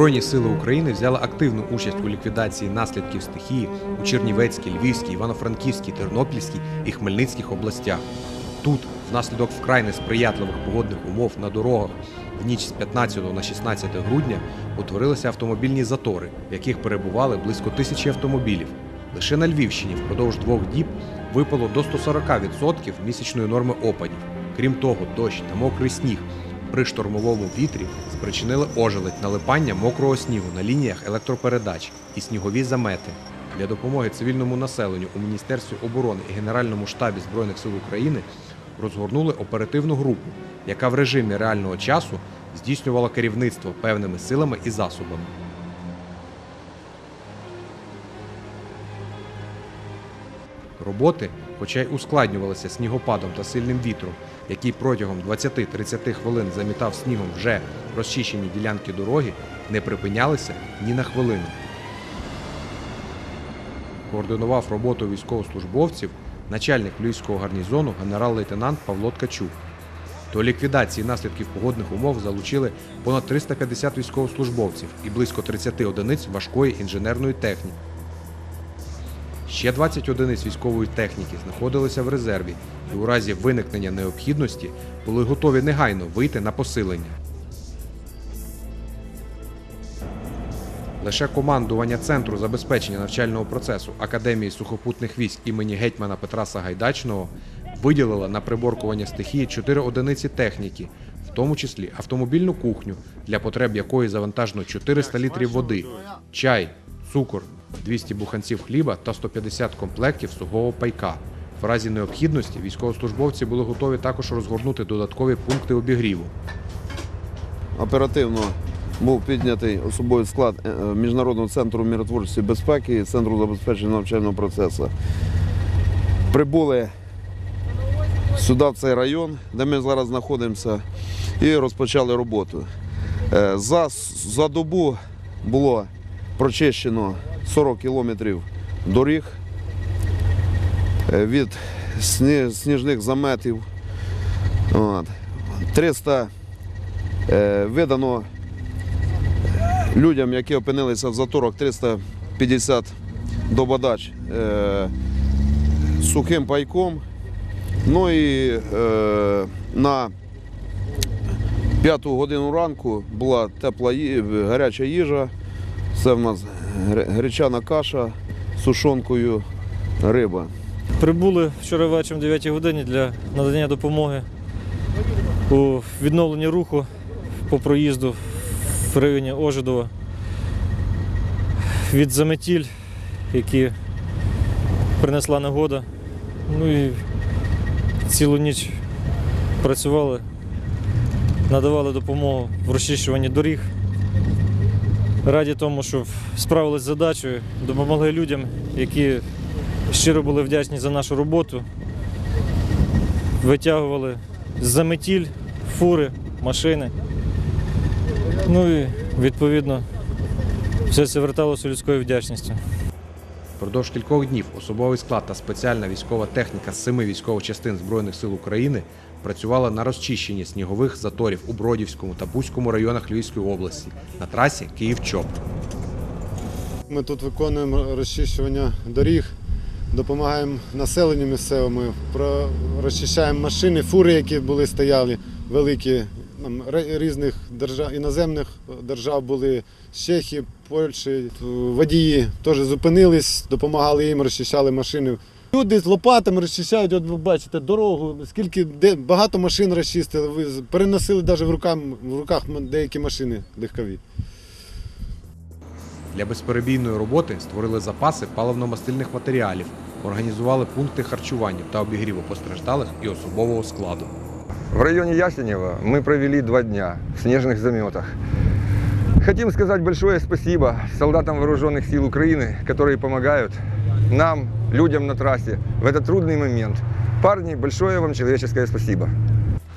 Збройні сили України взяли активну участь у ліквідації наслідків стихії у Чернівецькій, Львівській, Івано-Франківській, Тернопільській і Хмельницьких областях. Тут, внаслідок вкрай несприятливих погодних умов на дорогах, в ніч з 15 на 16 грудня утворилися автомобільні затори, в яких перебували близько тисячі автомобілів. Лише на Львівщині впродовж двох діб випало до 140% місячної норми опадів. Крім того, дощ та мокрий сніг при штормовому вітрі спричинили ожеледь налипання мокрого снігу на лініях електропередач і снігові замети. Для допомоги цивільному населенню у Міністерстві оборони і Генеральному штабі Збройних сил України розгорнули оперативну групу, яка в режимі реального часу здійснювала керівництво певними силами і засобами. Роботи, хоча й ускладнювалися снігопадом та сильним вітром, який протягом 20-30 хвилин замітав снігом вже розчищені ділянки дороги, не припинялися ні на хвилину. Координував роботу військовослужбовців начальник Львівського гарнізону генерал-лейтенант Павло Ткачук. До ліквідації наслідків погодних умов залучили понад 350 військовослужбовців і близько 30 одиниць важкої інженерної техніки. Ще 20 одиниць військової техніки знаходилися в резерві і у разі виникнення необхідності були готові негайно вийти на посилення. Лише командування Центру забезпечення навчального процесу Академії сухопутних військ імені гетьмана Петра Сагайдачного виділило на приборкування стихії 4 одиниці техніки, в тому числі автомобільну кухню, для потреб якої завантажено 400 літрів води, чай, цукор, 200 буханців хліба та 150 комплектів сухого пайка. В разі необхідності військовослужбовці були готові також розгорнути додаткові пункти обігріву. Оперативно був піднятий особовий склад е, Міжнародного центру миротворчості безпеки і Центру забезпечення навчального процесу. Прибули сюди, в цей район, де ми зараз знаходимося, і розпочали роботу. Е, За, за добу було прочищено 40 кілометрів доріг е, від сніжних заметів. 300 е, видано людям, які опинилися в заторах 350 дободач е, сухим пайком. Ну і е, на п'яту годину ранку була тепла гаряча їжа. Це в нас гречана каша з сушонкою риба. Прибули вчора вечором о 9 годині для надання допомоги у відновленні руху по проїзду в районі Ожидова від заметіль, які принесла негода. Ну і цілу ніч працювали, надавали допомогу в розчищуванні доріг. Раді тому, що справились з задачею, допомогли людям, які щиро були вдячні за нашу роботу. Витягували заметіль, фури, машини. Ну і відповідно все це верталося людською вдячністю. Впродовж кількох днів особовий склад та спеціальна військова техніка з семи військових частин Збройних сил України працювала на розчищенні снігових заторів у Бродівському та Бузькому районах Львівської області на трасі Київ-Чоп. Ми тут виконуємо розчищування доріг, допомагаємо населенню місцевому, розчищаємо машини, фури, які були стояли, великі різних держав, іноземних держав були з Чехії, Польщі. Водії теж зупинились, допомагали їм, розчищали машини. Люди з лопатами розчищають, от ви бачите, дорогу, скільки де, багато машин розчистили, ви переносили навіть в руках, в руках деякі машини легкові. Для безперебійної роботи створили запаси паливно-мастильних матеріалів, організували пункти харчування та обігріву постраждалих і особового складу. В районе Ясенева мы провели два дня в снежных заметах. Хотим сказать большое спасибо солдатам вооруженных сил Украины, которые помогают нам, людям на трассе в этот трудный момент. Парни, большое вам человеческое спасибо.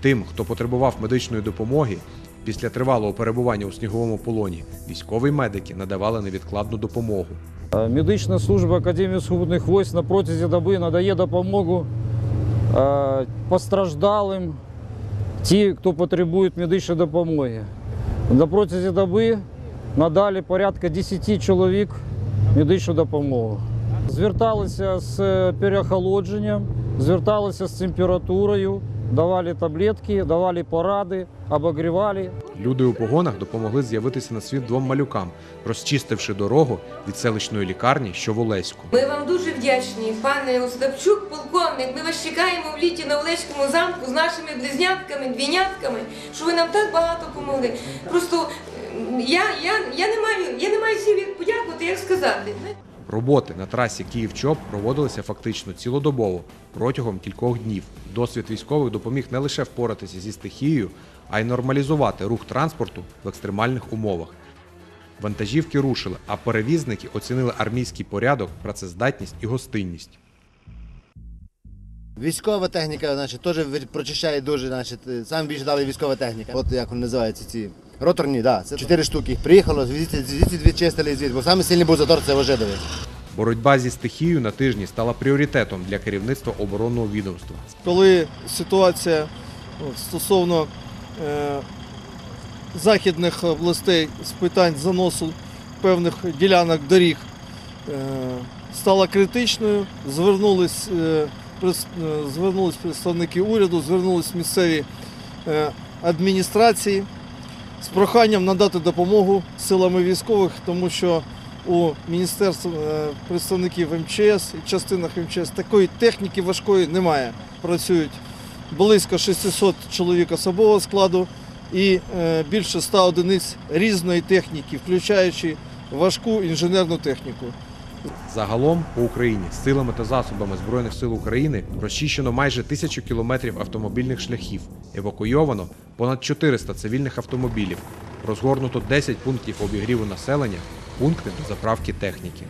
Тим, хто потребував медичної допомоги, після тривалого перебування у сніговому полоні, військові медики надавали невідкладну допомогу. Е, Медична служба Академії сухопутних військ на протязі доби надає допомогу е, постраждалим, ті, хто потребує медичної допомоги. На протязі доби надали порядка 10 чоловік медичну допомогу. Зверталися з е, переохолодженням, зверталися з температурою, давали таблетки, давали поради, обогрівали. Люди у погонах допомогли з'явитися на світ двом малюкам, розчистивши дорогу від селищної лікарні, що в Олеську. Ми вам дуже вдячні, пане Остапчук, полковник. Ми вас чекаємо в літі на Олеському замку з нашими близнятками, двійнятками, що ви нам так багато помогли. Просто я, я, я не маю, я не маю слів як подякувати, як сказати. Роботи на трасі Київ-Чоп проводилися фактично цілодобово протягом кількох днів. Досвід військових допоміг не лише впоратися зі стихією, а й нормалізувати рух транспорту в екстремальних умовах. Вантажівки рушили, а перевізники оцінили армійський порядок, працездатність і гостинність. Військова техніка, значить, теж прочищає дуже, значить, е, саме більше дали військова техніка. От як вони називаються ці. Роторні, да, це чотири штуки. Приїхало, звідси, звідси дві чистили звідси, бо саме сильний був затор це Ожидові. Боротьба зі стихією на тижні стала пріоритетом для керівництва оборонного відомства. коли ситуація стосовно е, західних областей з питань заносу певних ділянок доріг е, стала критичною, звернулись, е, е, звернулись представники уряду, звернулись місцеві е, адміністрації з проханням надати допомогу силами військових, тому що у міністерств е, представників МЧС і частинах МЧС такої техніки важкої немає працюють близько 600 чоловік особового складу і е, більше 100 одиниць різної техніки, включаючи важку інженерну техніку. Загалом по Україні силами та засобами Збройних сил України розчищено майже тисячу кілометрів автомобільних шляхів, евакуйовано понад 400 цивільних автомобілів, розгорнуто 10 пунктів обігріву населення, пункти до заправки техніки.